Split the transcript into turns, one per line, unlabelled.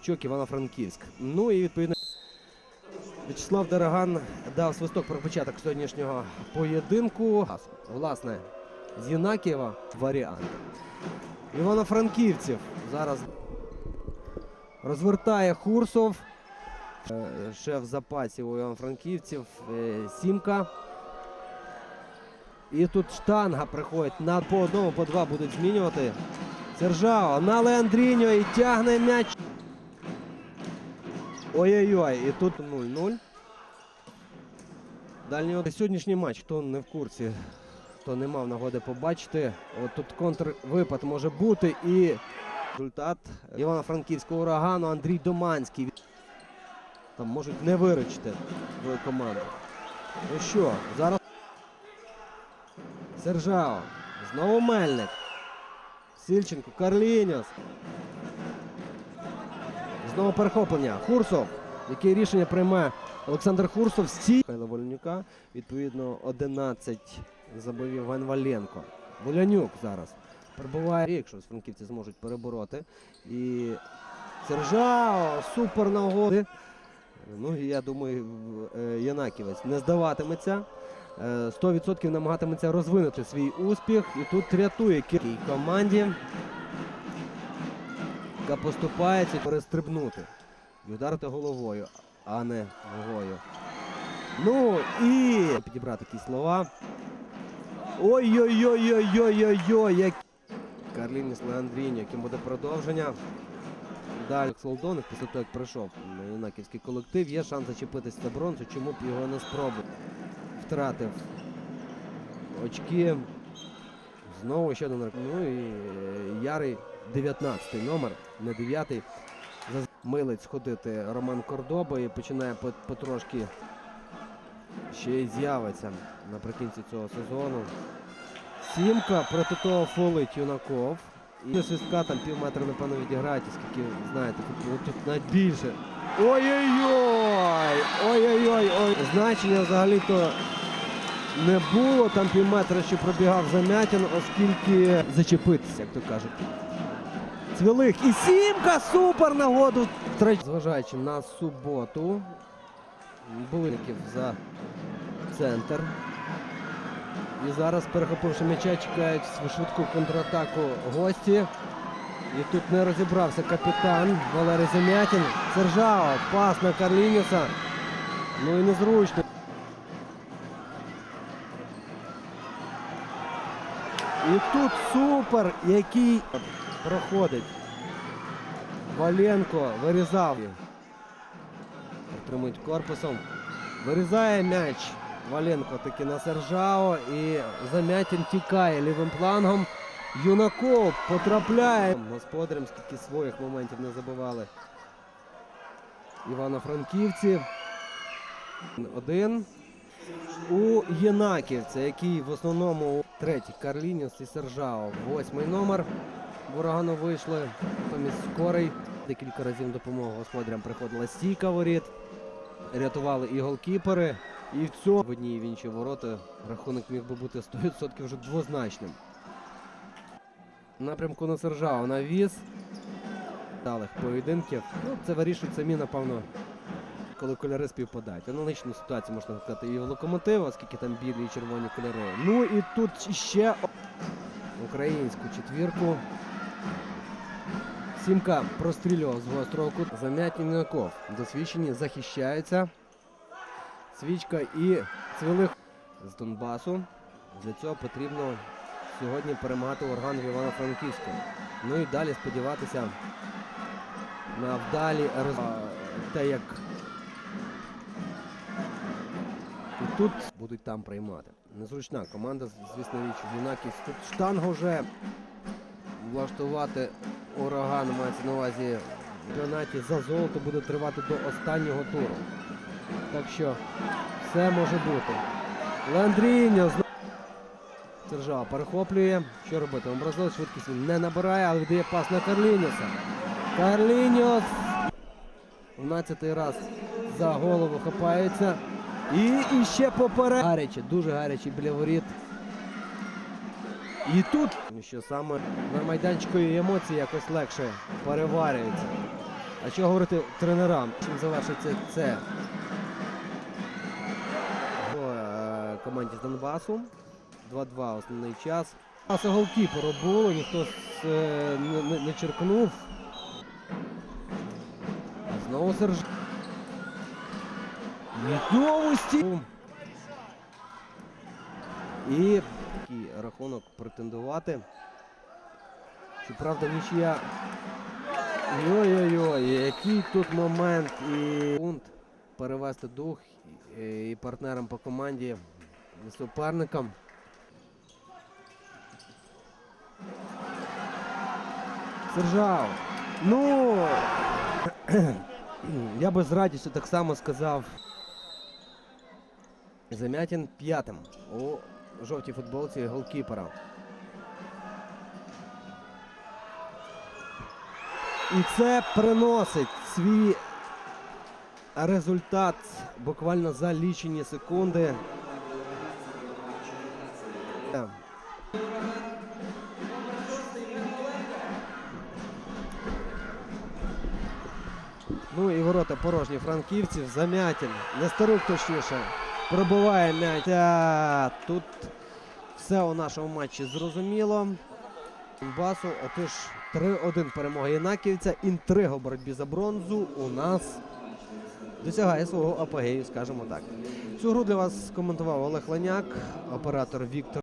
Вовчок, Івано-Франківськ. Ну і відповідно В'ячеслав Дороган дав свисток про початок сьогоднішнього поєдинку. Власне, з Єнакієва варіант. Івано-Франківців зараз розвертає Хурсов. Е, Ще в запасі у Івано-Франківців е, сімка. І тут штанга приходить на по одному, по два будуть змінювати. Сержао на Леандріньо і тягне м'яч. Ой-ой-ой, і тут 0-0. Дальнього сьогоднішній матч, хто не в курсі, хто не мав нагоди побачити. От тут контрвипад може бути і результат Івано-Франківського урагану Андрій Доманський. Там можуть не виручити свою команду. Ну що, зараз Сержао. Знову Мельник. Сільченко, Карлініос. Знову перехоплення. Хурсов. Яке рішення приймає Олександр Хурсов з Михайла Волянюка. Відповідно, 11 забивів Ван Валенко. Волянюк зараз перебуває, якщо франківці зможуть перебороти. І Сержао, супер нагоди. Ну, я думаю, е, Янаківець не здаватиметься. Е, 100% намагатиметься розвинути свій успіх. І тут рятує Кирій команді, яка поступається перестрибнути. І ударити головою, а не ногою. Ну і підібрати такі слова. Ой-ой-ой-ой-ой-ой-ой! Як... Карлініс Леандріньо, яким буде продовження. Далі Солдоник, після того, як прийшов на юнаківський колектив, є шанс зачепитися за бронзу, чому б його не спробувати. Втратив очки. Знову ще один. Ну і Ярий 19 номер, не 9. Заз- Милить сходити Роман Кордоба і починає потрошки ще й з'явиться наприкінці цього сезону. Сімка проти того фолить Юнаков. І свистка там пів метра, напевно, відіграють, і скільки знаєте, тут, тут навіть більше. Ой-ой-ой! Ой-ой-ой! Ой. Значення взагалі-то не було. Там пів метра ще пробігав Замятін, оскільки зачепитися, як то кажуть. Цвілих. І сімка! Супер нагоду! Зважаючи на суботу, Буликів за центр. І зараз, перехопивши м'яча, чекають швидку контратаку гості. І тут не розібрався капітан Валерій Замятін. Сержао, пас на Карлініса. Ну і незручно. І тут супер, який проходить. Валенко вирізав. Отримують корпусом. Вирізає м'яч. Валенко таки на Сержао і Замятін тікає лівим флангом. Юнаков потрапляє. Господарям скільки своїх моментів не забивали. Івано-Франківці. Один. У Єнаківця, який в основному третій Карлініус і Сержао. Восьмий номер. Урагану вийшли. Помість скорий. Декілька разів на допомогу господарям приходила стійка воріт. Рятували і голкіпери. І в цьому в одній в інші ворота рахунок міг би бути 100% вже двозначним. Напрямку на Сержао навіз. Далих поєдинків. Ну, це вирішують самі, напевно, коли кольори співпадають. Аналогічну ситуацію можна сказати і в локомотива, оскільки там білі і червоні кольори. Ну і тут ще українську четвірку. Сімка прострілював з гострого куту. Замятні Нинаков. Досвідчені захищаються. Свічка і цвілих з Донбасу. Для цього потрібно сьогодні перемагати орган в Івано-Франківську. Ну і далі сподіватися на вдалі роз... те, як і тут будуть там приймати. Незручна команда, звісно річ, Юнаків. Тут штангу вже влаштувати ураган мається на увазі в чемпіонаті за золото буде тривати до останнього туру. Так що все може бути. Ландріньо знову. Сержа перехоплює. Що робити? Образили швидкість не набирає, але віддає пас на Карлініоса. Карлініос 12 раз за голову хапається. І, ще поперед. Гаряче, дуже гаряче біля воріт. І тут, що саме на майданчику емоції якось легше переварюються. А що говорити тренерам? Чим завершиться це по е, команді з Донбасу. 2-2 основний час. Паса голкіперу було, ніхто е, не, черкнув. Знову Серж. Знову. І такий рахунок претендувати. Щоправда, нічия. Ой-ой-ой, який тут момент і пункт перевести дух і, і партнерам по команді, і суперникам. Сержав. Ну я би з радістю так само сказав. Замятін п'ятим у жовтій футболці голкіпера. І це приносить свій результат буквально за лічені секунди. Ну і ворота порожні франківців. Замятін. Нестерук точніше. Пробиває м'яч. Тут все у нашому матчі зрозуміло. Басу, отож 3-1 перемога Єнаківця. Інтрига в боротьбі за бронзу у нас досягає свого апогею, скажімо так. Цю гру для вас коментував Олег Ланяк, оператор Віктор.